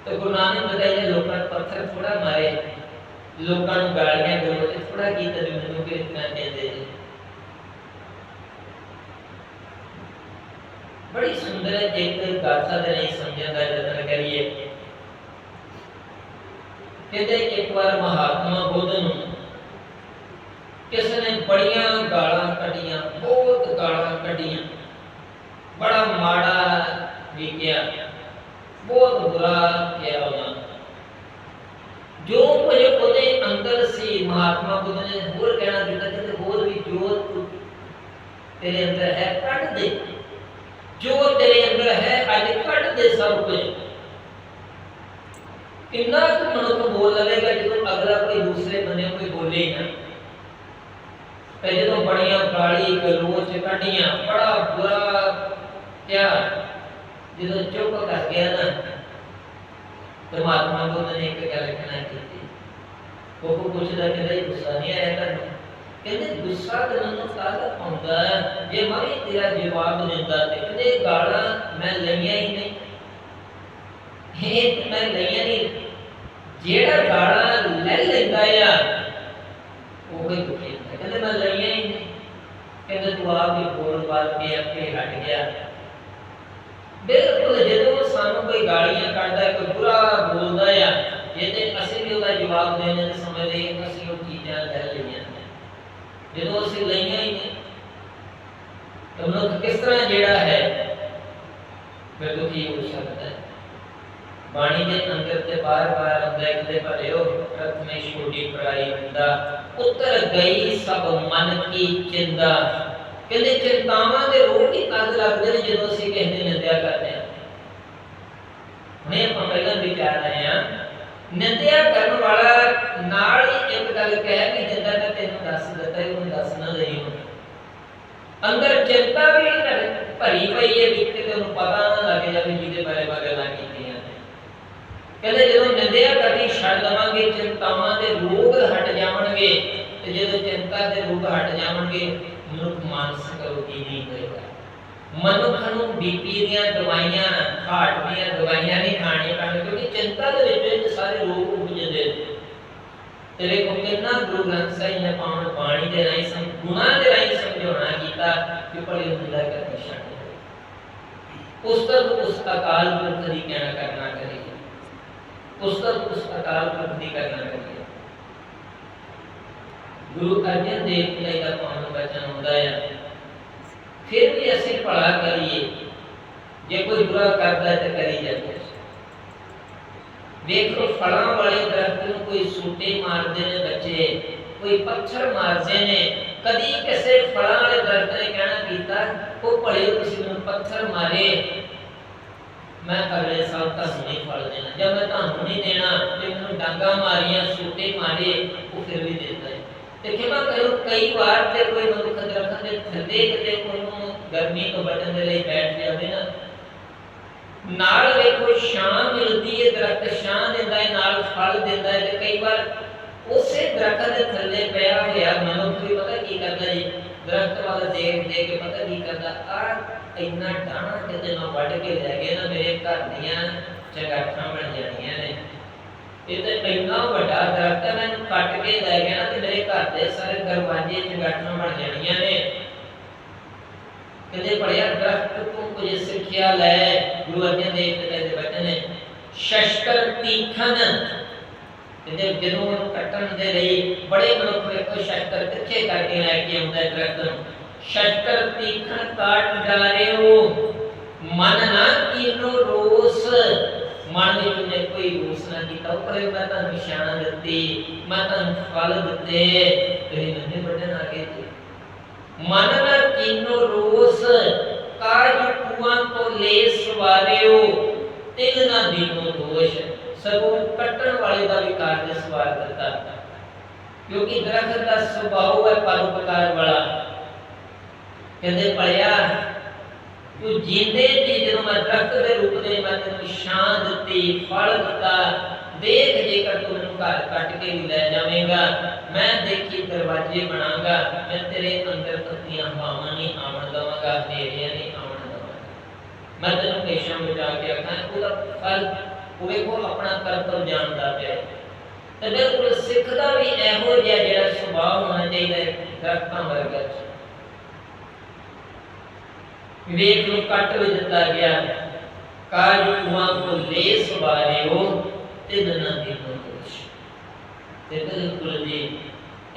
ਤੇ ਗੁਰੂ ਨਾਨਕ ਬਤਾਈ ਲੋਕਾਂ ਨੂੰ ਪੱਥਰ ਥੋੜਾ ਮਾਰੇ। ਲੋਕਾਂ ਨੂੰ ਗਾਲੀਆਂ ਦਿਓ ਤੇ ਥੋੜਾ ਗੀਤ ਵੀ ਮੈਨੂੰ ਕਿ ਇਤਨਾ ਕਹਿੰਦੇ ਜੀ ਬੜੀ ਸੁੰਦਰ ਹੈ ਇੱਕ ਗਾਥਾ ਦੇ ਨਹੀਂ ਸਮਝਣ ਦਾ ਯਤਨ ਕਰੀਏ। ਕਹਿੰਦੇ ਇੱਕ ਵਾਰ ਮਹਾਤਮਾ ਬੁੱਧ ਨੂੰ ਕਿਸ ਨੇ ਬੜੀਆਂ ਗਾਲਾਂ ਕੱਢੀਆਂ, ਬਹੁਤ ਗਾਲਾਂ ਕੱਢੀਆਂ। ਬੜਾ ਮਾੜਾ ਵਿਕਿਆ ਬਹੁਤ ਬੁਰਾ ਕਿਹਾ ਉਹਨਾਂ ਜੋ ਕੁਝ ਉਹਦੇ ਅੰਦਰ ਸੀ, ਮਹਾਤਮਾ ਬੁੱਧ ਨੇ ਹੋਰ ਕਹਿਣਾ ਦਿੱਤਾ ਕਿ ਹੋਰ ਵੀ ਜੋ ਤੇਰੇ ਅੰਦਰ ਹੈ, ਕੱਢ ਦੇ। ਜੋ ਤੇਰੇ ਅੰਦਰ ਹੈ, ਅੱਜ ਕੱਢ ਦੇ ਸਭ ਕੁਝ। ਕਿੰਨਾ ਕੁ ਮਨੁੱਖ ਬੋਲ ਲਵੇਗਾ ਜਦੋਂ ਅਗਲਾ ਕੋਈ ਦੂਸਰੇ ਬੰਦੇ ਕੋਈ ਬੋਲੇ ਨਾ। ਤੇ ਜਦੋਂ ਬੜੀਆਂ ਗਾਲੀ ਗਲੋਚ ਕੱਢੀਆਂ, ਬੜਾ ਬੁਰਾ ਕਿਆ। ਜਦੋਂ ਚੁੱਪ ਕਰ ਗਿਆ ਨਾ ਤੇ ਮਹਾਤਮਾ ਬੁੱਧ ਨੇ ਇੱਕ ਗੱਲ ਕਹਿਣਾ ਕੀਤੀ। ਉਹ ਕੋ ਪੁੱਛਦਾ ਕਹਿੰਦਾ, ਇਹ ਗੁੱਸਾ ਨਹੀਂ ਆਇਆ ਤੁਹਾਨੂੰ ਕਹਿੰਦੇ, ਗੁੱਸਾ ਤੇ ਮੈਨੂੰ ਕਾਹਦਾ ਆਉਂਦਾ? ਹੈ? ਜੇ ਮੈਂ ਵੀ ਤੇਰਾ ਜਵਾਬ ਦਿੰਦਾ ਤੇ ਕਹਿੰਦੇ ਗਾਲਾਂ ਮੈਂ ਲਈਆਂ ਹੀ ਨਹੀਂ। ਇਹ ਤੇ ਮੈਂ ਲਈਆਂ ਨਹੀਂ। ਜਿਹੜਾ ਗਾਲਾਂ ਲੈ ਲੈਂਦਾ ਆ, ਉਹ ਹੀ ਦੁਖੀ ਹੁੰਦਾ ਕਹਿੰਦੇ ਮੈਂ ਲਈਆਂ ਹੀ ਕਹਿੰਦੇ ਤੂੰ ਆਪ ਹੀ ਬੋਲ ਬਾਲ ਕੇ ਆਪੇ ਹਟ ਗਿਆ। ਬਿਲਕੁਲ ਜਦੋਂ ਸਾਨੂੰ ਕੋਈ ਗਾਲੀਆਂ ਕੱਢਦਾ, ਕੋਈ ਬੁਰਾ ਬੋਲਦਾ ਆ ਜੇ ਅਸੀਂ ਵੀ ਉਹਦਾ ਜਵਾਬ ਦੇਣ ਦੇ ਸਮੇਂ ਦੇ ਅਸੀਂ ਉਹ ਚੀਜ਼ਾਂ ਲੈ ਲਈਆਂ। ਜਦੋਂ ਅਸੀਂ ਲਈਆਂ ਹੀ ਨਹੀਂ, ਤਾਂ ਮਨੁੱਖ ਕਿਸ ਤਰ੍ਹਾਂ ਜਿਹੜਾ ਹੈ, ਫਿਰ ਦੁਖੀ ਹੋ ਸਕਦਾ ਹੈ। ਬਾਣੀ ਦੇ ਅੰਦਰ ਤੇ ਬਾਰ-ਬਾਰ ਆਉਂਦਾ ਹੈ ਕਿ ਭਲਿਓ ਪ੍ਰਥਮੇ ਛੋਟੀ ਪਰਾਈ ਹੁੰਦਾ ਉਤਰ ਗਈ ਸਭ ਮਨ ਕੀ ਚਿੰਤਾ ਕਹਿੰਦੇ ਚਿੰਤਾਵਾਂ ਦੇ ਰੋਗ ਹੀ ਤਦ ਲੱਗਦੇ ਨੇ ਜਦੋਂ ਅਸੀਂ ਕਿਸੇ ਦੀ ਨਿੰਦਿਆ ਕਰਦੇ ਹਾਂ। ਹੁਣੇ ਆਪਾਂ ਪਹਿਲਾਂ ਵਿਚਾਰ ਆਏ ਆ ਨਿੰਦਿਆ ਕਰਨ ਵਾਲਾ ਨਾਲ ਹੀ ਇੱਕ ਗੱਲ ਕਹਿ ਵੀ ਦਿੰਦਾ ਤਾਂ ਤੈਨੂੰ ਦੱਸ ਦਿੱਤਾ ਹੀ ਉਹਨੂੰ ਦੱਸ ਨਾ ਦੇਈ ਹੁਣ। ਅੰਦਰ ਚਿੰਤਾ ਵੀ ਘਰ ਭਰੀ ਪਈ ਹੈ, ਵੀ ਕਿਤੇ ਉਹਨੂੰ ਪਤਾ ਨਾ ਲੱਗ ਜਾਵੇ ਜਿਹਦੇ ਬਾਰੇ ਮੈਂ ਗੱਲਾਂ ਕੀਤੀਆਂ ਨੇ ਕਹਿੰਦੇ ਜਦੋਂ ਨਿੰਦਿਆ ਕਰਨੀ ਛੱਡ ਦਵਾਂਗੇ, ਚਿੰਤਾਵਾਂ ਦੇ ਰੋਗ ਹਟ ਜਾਣਗੇ ਤੇ ਜਦੋਂ ਚਿੰਤਾ ਦੇ ਰੋਗ ਹਟ ਜਾਣਗੇ ਮਨੁੱਖ ਮਾਨਸਿਕ ਰੋਗੀ ਨਹੀਂ ਹੋਏਗਾ। ਮਨੁੱਖ ਨੂੰ ਬੀਪੀ ਦੀਆਂ ਦਵਾਈਆਂ ਹਾਰਟ ਦੀਆਂ ਦਵਾਈਆਂ ਨਹੀਂ ਖਾਣੀਆਂ ਪੈਣਗੀਆਂ, ਕਿਉਂਕਿ ਚਿੰਤਾ ਦੇ ਵਿੱਚ ਇਹ ਸਾਰੇ ਰੋਗ ਉਪਜਦੇ ਨੇ। ਤੇ ਵੇਖੋ ਕਿੰਨਾ ਗੁਰੂ ਗ੍ਰੰਥ ਸਾਹਿਬ ਨੇ ਪਾਵਨ ਬਾਣੀ ਦੇ ਰਾਹੀਂ ਸਮ, ਗੁਣਾ ਦੇ ਰਾਹੀਂ ਸਮਝਾਉਣਾ ਕੀਤਾ ਕਿ ਭਲੇ ਹੁੰਦਾ ਕਰਨੀ ਛੱਡ ਦਿਓ। ਪੁਸਤਕ ਉਸ ਅਕਾਲ ਪੁਰਖ ਦੀ ਕਹਿਣਾ ਪੁਸਤਕ ਉਸ ਅਕਾਲ ਪੁਰਖ ਦੀ ਕਰਨਾ ਕਰੀਏ ਗੁਰੂ ਅਰਜਨ ਦੇਵ ਜੀ ਦਾ ਪਾਵਨ ਬਚਨ ਹੁੰਦਾ ਹੈ ਫਿਰ ਵੀ ਅਸੀਂ ਭਲਾ ਕਰੀਏ ਜੇ ਕੋਈ ਬੁਰਾ ਕਰਦਾ ਹੈ ਤਾਂ ਕਰੀ ਜਾਂਦੇ ਵੇਖੋ ਫਲਾਂ ਵਾਲੇ ਦਰਖਤ ਨੂੰ ਕੋਈ ਸੂਟੇ ਮਾਰਦੇ ਨੇ ਬੱਚੇ ਕੋਈ ਪੱਥਰ ਮਾਰਦੇ ਨੇ ਕਦੀ ਕਿਸੇ ਫਲਾਂ ਵਾਲੇ ਦਰਖਤ ਨੇ ਕਹਿਣਾ ਕੀਤਾ ਉਹ ਭਲੇ ਤੁਸੀਂ ਮੈਨੂੰ ਪੱਥਰ ਮਾਰੇ ਮੈਂ ਅਗਲੇ ਸਾਲ ਤੁਹਾਨੂੰ ਨਹੀਂ ਫਲ ਦੇਣਾ। ਜਦ ਮੈਂ ਤੁਹਾਨੂੰ ਨਹੀਂ ਦੇਣਾ ਤੇ ਮੈਨੂੰ ਡਾਂਗਾ ਮਾਰੀਆਂ, ਸੂਟੇ ਮਾਰੇ, ਉਹ ਫਿਰ ਵੀ ਦਿੰਦਾ ਹੈ ਤੇ ਕਿਹਾ ਕਰੋ ਕਈ ਵਾਰ ਤੇ ਕੋਈ ਮਨੁੱਖ ਦਰਖਤ ਦੇ ਥੱਲੇ, ਕਿਤੇ ਕੋਈ ਨੂੰ ਗਰਮੀ ਤੋਂ ਬਚਣ ਦੇ ਲਈ ਬੈਠ ਜਾਵੇ ਨਾ, ਨਾਲ ਵੇਖੋ, ਛਾਂ ਮਿਲਦੀ ਹੈ ਦਰਖਤ ਛਾਂ ਦਿੰਦਾ ਹੈ ਨਾਲ ਫਲ ਦਿੰਦਾ ਹੈ ਤੇ ਕਈ ਵਾਰ ਉਸੇ ਦਰਖਤ ਦੇ ਥੱਲੇ ਪਿਆ ਹੋਇਆ, ਮਨੁੱਖ ਵੀ ਪਤਾ ਕੀ ਕਰਦਾ ਜੀ? ਦਰਖਤ ਵਾਲਾ ਦੇਖ ਦੇਖ ਕੇ ਪਤਾ ਕੀ ਕਰਦਾ ਆ ਇੰਨਾ ਟਾਣਾ ਕਿਤੇ ਨਾ ਵੱਢ ਕੇ ਲੈ ਗਏ ਨਾ ਮੇਰੇ ਘਰ ਦੀਆਂ ਚਗਾਠਾਂ ਬਣ ਜਾਣੀਆਂ ਨੇ। ਇਹ ਤਾਂ ਇੰਨਾ ਵੱਡਾ ਦਰਖਤ ਹੈ ਮੈਨੂੰ ਕੱਟ ਕੇ ਲੈ ਗਿਆ ਨਾ ਤੇ ਮੇਰੇ ਘਰ ਦੇ ਸਾਰੇ ਦਰਵਾਜ਼ੇ ਚਗਾਠਾਂ ਬਣ ਜਾਣੀਆਂ ਨੇ। ਕਹਿੰਦੇ ਪੜਿਆ ਦਰਖਤ ਤੋਂ ਕੁਝ ਸਿੱਖਿਆ ਲੈ, ਗੁਰੂ ਅਰਜਨ ਦੇਵ ਜੀ ਦੇ ਬਚਨ ਨੇ। ਸ਼ਸਤਰ ਤੀਖਨ ਕਹਿੰਦੇ ਜਦੋਂ ਉਹਨੂੰ ਕੱਟਣ ਦੇ ਲਈ ਬੜੇ ਮਨੁੱਖ ਵੇਖੋ ਸ਼ਸਤਰ ਤਿੱਖੇ ਕਰਕੇ ਲੈ ਕੇ ਆਉਂਦਾ ਹੈ ਦਰਖਤ ਨੂੰ। ਸ਼ਸਤਰ ਤੀਖਨ ਕਾਟ ਡਾਰਿਓ ਮਨ ਨਾ ਕੀਨੋ ਰੋਸ। ਮਨ ਵਿੱਚ ਉਹਨੇ ਕੋਈ ਰੋਸ ਨਾ ਕੀਤਾ। ਉਹ ਮੈਂ ਤੁਹਾਨੂੰ ਨਿਸ਼ਾਨ ਦਿੱਤੀ। ਮੈਂ ਤੁਹਾਨੂੰ ਫਲ ਦਿੱਤੇ। ਤੁਸੀਂ ਨਹੀਂ ਵੱਡਣ ਆ ਗਏ ਮਨ ਨਾ ਕੀਨੋ ਰੋਸ। ਕਾਜ ਕੁਆਂ ਕੋ ਲੈ ਸਵਾਰਿਓ। ਤਿਲ ਨਾ ਦੀਨੋ ਦੋਸ਼। ਸਗੋਂ ਕੱਟਣ ਵਾਲੇ ਦਾ ਵੀ ਕਾਰਜ ਸਵਾਰ ਦਿੱਤਾ ਕਿਉਂਕਿ ਦਰਖਤ ਦਾ ਸੁਭਾਅ ਹੈ ਪਰਉਪਕਾਰ ਵਾਲਾ। ਕਹਿੰਦੇ ਪੜਿਆ ਤੂੰ ਜਿੰਦੇ ਜੀ ਜਦੋਂ ਮੈਂ ਦਰਖਤ ਦੇ ਰੂਪ ਦੇ ਮੈਂ ਤੈਨੂੰ ਛਾਂ ਦਿੱਤੀ, ਫਲ ਦਿੱਤਾ ਦੇਖ ਜੇਕਰ ਤੂੰ ਮੈਨੂੰ ਘਰ ਕੱਟ ਕੇ ਵੀ ਲੈ ਜਾਵੇਂਗਾ, ਮੈਂ ਦੇਖੀ ਦਰਵਾਜ਼ੇ ਬਣਾਉਂਗਾ ਮੈਂ ਤੇਰੇ ਅੰਦਰ ਤੱਤੀਆਂ ਹਵਾਵਾਂ ਨਹੀਂ ਆਉਣ ਦਵਾਂਗਾ ਹਨੇਰੀਆਂ ਨਹੀਂ ਆਉਣ ਦਵਾਂਗਾ। ਮੈਂ ਤੈਨੂੰ ਹਮੇਸ਼ਾ ਬਚਾ ਕੇ ਰੱਖਾਂ, ਉਹਦਾ ਫਲ ਉਹ ਵੇਖੋ ਆਪਣਾ ਕਰਤਵ ਜਾਣਦਾ ਪਿਆ। ਤੇ ਬਿਲਕੁਲ ਸਿੱਖ ਦਾ ਵੀ ਇਹੋ ਜਿਹਾ ਜਿਹੜਾ ਸੁਭਾਅ ਹੋਣਾ ਚਾਹੀਦਾ ਹੈ ਦਰਖਤਾਂ ਵਰਗਾ। ਵਿਵੇਕ ਨੂੰ ਕੱਟ ਵੀ ਦਿੱਤਾ ਗਿਆ। ਕਾਜ ਕੁਆਂ ਕੋ ਲੈ ਸਵਾਰਿਓ ਤੇ ਦਨਾ ਦੀ ਦੋਸ਼ ਤੇ ਬਿਲਕੁਲ ਜੀ,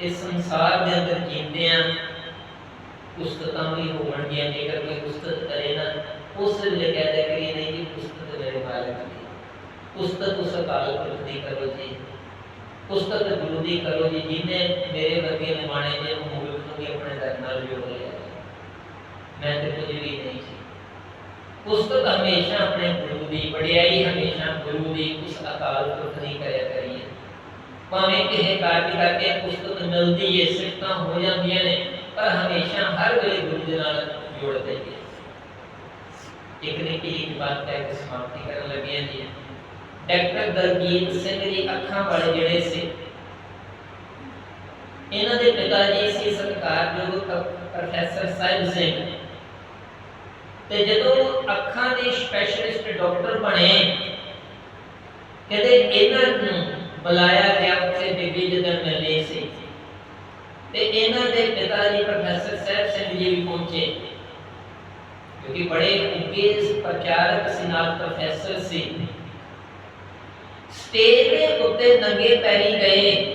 ਇਸ ਸੰਸਾਰ ਦੇ ਅੰਦਰ ਜੀਂਦੇ ਆ ਉਸਤਤਾਂ ਵੀ ਹੋਣਗੀਆਂ, ਜੇਕਰ ਕੋਈ ਉਸਤਤ ਕਰੇ ਨਾ, ਉਸ ਵੇਲੇ ਕਹਦੇ ਕਰੀਏ ਨਹੀਂ ਜੀ ਉਸਤਤ ਮੇਰੇ ਮਾਲਕ ਦੀ ਉਸਤਤ ਉਸ ਅਕਾਲ ਪੁਰਖ ਦੀ ਕਰੋ ਜੀ। ਉਸਤਤ ਗੁਰੂ ਦੀ ਕਰੋ ਜੀ, ਜਿਹਨੇ ਮੇਰੇ ਵਰਗੇ ਨਿਮਾਣੇ ਜੇ ਮੁਲਕ ਨੂੰ ਵੀ ਆਪਣੇ ਦਰ ਨਾਲ ਜੋੜ ਲਿਆ। ਮੈਂ ਤੇ ਕੁਝ ਵੀ ਨਹੀਂ ਸੀ। ਪੁਸਤਕ ਹਮੇਸ਼ਾ ਆਪਣੇ ਗੁਰੂ ਦੀ ਵਡਿਆਈ ਹਮੇਸ਼ਾ ਗੁਰੂ ਦੀ ਉਸ ਅਕਾਲ ਪੁਰਖ ਦੀ ਕਰਿਆ ਕਰੀਏ। ਭਾਵੇਂ ਕਿਸੇ ਕਾਰਜ ਕਰਕੇ ਪੁਸਤਕ ਮਿਲਦੀ ਏ ਸਿੱਖਾਂ ਹੋ ਜਾਂਦੀਆਂ ਨੇ, ਪਰ ਹਮੇਸ਼ਾ ਹਰ ਵੇਲੇ ਗੁਰੂ ਦੇ ਨਾਲ ਜੋੜ ਦਈਏ ਇੱਕ ਨਿੱਕੀ ਜਿਹੀ ਬਾਤ ਕਹਿ ਕੇ ਸਮਾਪਤੀ ਕਰਨ ਲੱਗੇ ਜੀ। ਡਾਕਟਰ ਦਲਜੀਤ ਸਿੰਘ ਜੀ ਅੱਖਾਂ ਵਾਲੇ ਜਿਹੜੇ ਸੀ, ਇਹਨਾਂ ਦੇ ਪਿਤਾ ਜੀ ਸੀ ਸਤਿਕਾਰਯੋਗ ਪ੍ਰੋਫੈਸਰ ਸਾਹਿਬ ਸਿੰਘ। ਤੇ ਜਦੋਂ ਅੱਖਾਂ ਦੇ ਸਪੈਸ਼ਲਿਸਟ ਡਾਕਟਰ ਬਣੇ, ਕਹਿੰਦੇ ਇਹਨਾਂ ਨੂੰ ਬੁਲਾਇਆ ਗਿਆ ਉੱਥੇ ਬੀਬੀ ਜਦੋਂ ਮਿਲਣੀ ਸੀ। ਤੇ ਇਹਨਾਂ ਦੇ ਪਿਤਾ ਜੀ ਪ੍ਰੋਫੈਸਰ ਸਾਹਿਬ ਸਿੰਘ ਜੀ ਵੀ ਪਹੁੰਚੇ। ਕਿਉਂਕਿ ਬੜੇ ਉੱਗੇ ਪ੍ਰਚਾਰਕ ਸੀ ਨਾਲ ਪ੍ਰੋਫੈਸਰ ਸੀ। ਸਟੇਜ ਦੇ ਉੱਤੇ ਨੰਗੇ ਪੈਰੀ ਗਏ।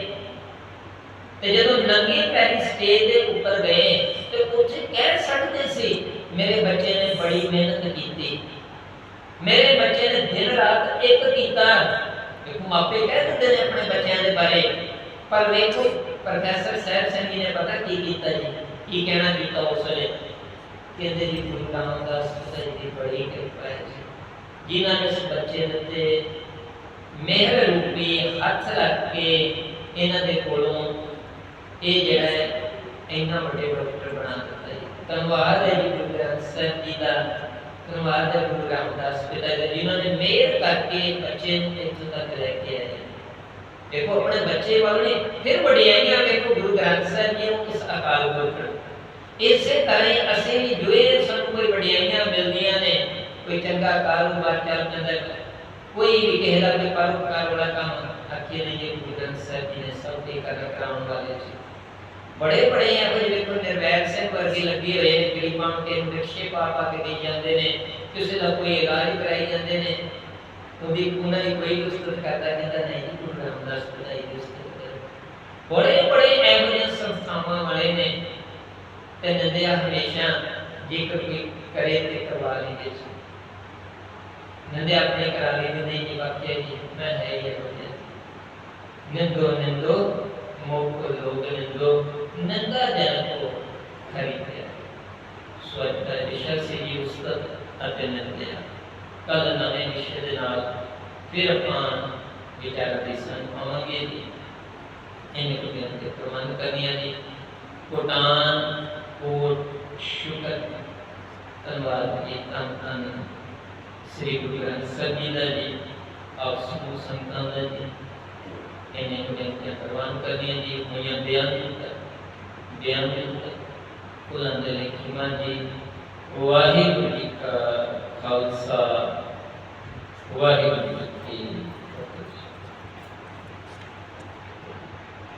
ਤੇ ਜਦੋਂ ਨੰਗੇ ਪੈਰੀ ਸਟੇਜ ਦੇ ਉੱਪਰ ਗਏ ਤੇ ਕਹਿ ਸਕਦੇ ਸੀ। ਮੇਰੇ ਬੱਚੇ ਨੇ ਬੜੀ ਮਿਹਨਤ ਕੀਤੀ। ਮੇਰੇ ਬੱਚੇ ਨੇ ਦਿਨ ਰਾਤ ਇੱਕ ਕੀਤਾ। ਇੱਕ ਮਾਪੇ ਕਹਿ ਦਿੰਦੇ ਨੇ ਆਪਣੇ ਬੱਚਿਆਂ ਦੇ ਬਾਰੇ। ਪਰ ਵੇਖੋ ਪ੍ਰੋਫੈਸਰ ਸਾਹਿਬ ਸਿੰਘ ਜੀ ਨੇ ਪਤਾ ਕੀ ਕੀਤਾ ਜੀ? ਕੀ ਕਹਿਣਾ ਕੀਤਾ ਉਸ ਵੇਲੇ? ਕਹਿੰਦੇ ਜੀ, ਗੁਰੂ ਰਾਮਦਾਸ ਜੀ ਦੀ ਬੜੀ ਕਿਰਪਾ ਹੈ ਜੀ। ਜਿਨ੍ਹਾਂ ਨੇ ਇਸ ਬੱਚੇ ਦੇ ਉੱਤੇ ਮਿਹਰ ਰੂਪੀ ਹੱਥ ਰੱਖ ਕੇ ਇਹਨਾਂ ਦੇ ਕੋਲੋਂ ਇਹ ਜਿਹੜਾ ਹੈ ਇੰਨਾ ਵੱਡੇ ਡਾਕਟਰ ਬਣਾ ਦਿੱਤਾ ਜੀ ਧੰਨਵਾਦ ਹੈ ਜੀ ਗੁਰੂ ਗ੍ਰੰਥ ਸਾਹਿਬ ਜੀ ਦਾ ਧੰਨਵਾਦ ਹੈ ਗੁਰੂ ਰਾਮਦਾਸ ਪਿਤਾ ਜੀ ਜਿਨ੍ਹਾਂ ਨੇ ਮਿਹਰ ਕਰਕੇ ਬੱਚੇ ਨੂੰ ਇੱਥੋਂ ਤੱਕ ਲੈ ਕੇ ਆਏ ਦੇਖੋ ਆਪਣੇ ਬੱਚੇ ਵੱਲ ਨੇ ਫਿਰ ਵਡਿਆਈਆਂ ਵੇਖੋ ਗੁਰੂ ਗ੍ਰੰਥ ਸਾਹਿਬ ਜੀ ਨੂੰ ਇਸ ਅਕਾਲ ਪੁਰਖ ਇਸੇ ਤਰ੍ਹਾਂ ਹੀ ਅਸੀਂ ਵੀ ਜੋ ਇਹ ਸਾਨੂੰ ਕੋਈ ਵਡਿਆਈਆਂ ਮਿਲਦੀਆਂ ਨੇ ਕੋਈ ਚੰਗਾ ਕਾਰੋਬਾਰ ਚੱਲ ਪੈਂਦਾ ਹੈ, ਕੋਈ ਵੀ ਕਿਸੇ ਦਾ ਕੋਈ ਪਰਉਪਕਾਰ ਵਾਲਾ ਕੰਮ ਆਖੇ ਨਹੀਂ ਜੇ ਗੁਰੂ ਗ੍ਰੰਥ ਸਾਹਿਬ ਜੀ ਨੇ ਸਭ ਦੇ ਕਰ ਕਰਾਉਣ ਵਾਲੇ ਸੀ ਬੜੇ ਬੜੇ ਇਹੋ ਜਿਹੇ ਵੇਖੋ ਨਿਰਵੈਰ ਸਿੰਘ ਵਰਗੇ ਲੱਗੇ ਹੋਏ ਨੇ, ਗਰੀਬਾਂ ਨੂੰ ਕਿਸੇ ਨੂੰ ਰਿਕਸ਼ੇ ਪਾ ਪਾ ਕੇ ਦੇ ਜਾਂਦੇ ਨੇ, ਕਿਸੇ ਦਾ ਕੋਈ ਇਲਾਜ ਕਰਾਈ ਜਾਂਦੇ ਨੇ, ਉਹਦੀ ਉਹਨਾਂ ਦੀ ਕੋਈ ਉਸਤਤ ਕਰਦਾ ਕਹਿੰਦਾ ਨਹੀਂ ਜੀ, ਗੁਰੂ ਰਾਮਦਾਸ ਪਤਾਈ ਦੀ ਉਸਤਤ ਕਰੋ ਬੜੇ ਬੜੇ ਇਹੋ ਜਿਹੇ ਸੰਸਥਾਵਾਂ ਵਾਲੇ ਨੇ, ਤੇ ਨੰਦਿਆ ਹਮੇਸ਼ਾ ਜੇਕਰ ਕੋਈ ਕਰੇ ਤੇ ਕਰਵਾ ਲੈਂਦੇ ਸੀ। ਨੰਦੇ ਆਪਣੇ ਕਰਾ ਲੈਂਦੇ ਨਹੀਂ ਜੀ, ਵਾਕਿਆ ਜੀ, ਮੈਂ ਹੈ ਹੀ ਇਹੋ ਜਿਹਾ। ਨਿੰਦੋ ਨਿੰਦੋ ਮੋਕ ਲੋਗ ਨਿੰਦੋ ਨੰਦਾ ਜਨ ਕੋ ਖਰੀਦਿਆ ਸਵੱਛਤਾ ਵਿਸ਼ਾ ਸੀ ਜੀ ਉਸਤਤ ਅਤੇ ਨੰਦਿਆ ਕੱਲ ਨਵੇਂ ਵਿਸ਼ੇ ਦੇ ਨਾਲ ਫਿਰ ਆਪਾਂ ਵਿਚਾਰ ਦੇ ਸੰ ਆਵਾਂਗੇ ਜੀ ਇਹਨੇ ਕੋਈ ਦੇ ਪ੍ਰਬੰਧ ਕਰਨੀਆਂ ਜੀ ਕੋਟਾਨ ਕੋਟ ਸ਼ੁਕਰ ਧੰਨਵਾਦ ਜੀ ਧੰਨ ਧੰਨ ਸ੍ਰੀ ਗੁਰੂ ਗ੍ਰੰਥ ਸਾਹਿਬ ਜੀ ਦਾ ਜੀ ਆਪ ਸਮੂਹ ਸੰਤਾਂ ਦਾ ਜੀ ਇਹਨੇ ਬੇਨਤੀਆਂ ਪ੍ਰਵਾਨ ਕਰਦੀਆਂ ਜੀ ਹੋਈਆਂ ਬਿਆਨ ਦਿੱਤਾ ਬਿਆਨ ਦਿੱਤਾ ਕੁਲਾਂ ਦੇ ਲਿਖੀਆਂ ਜੀ ਵਾਹਿਗੁਰੂ ਜੀ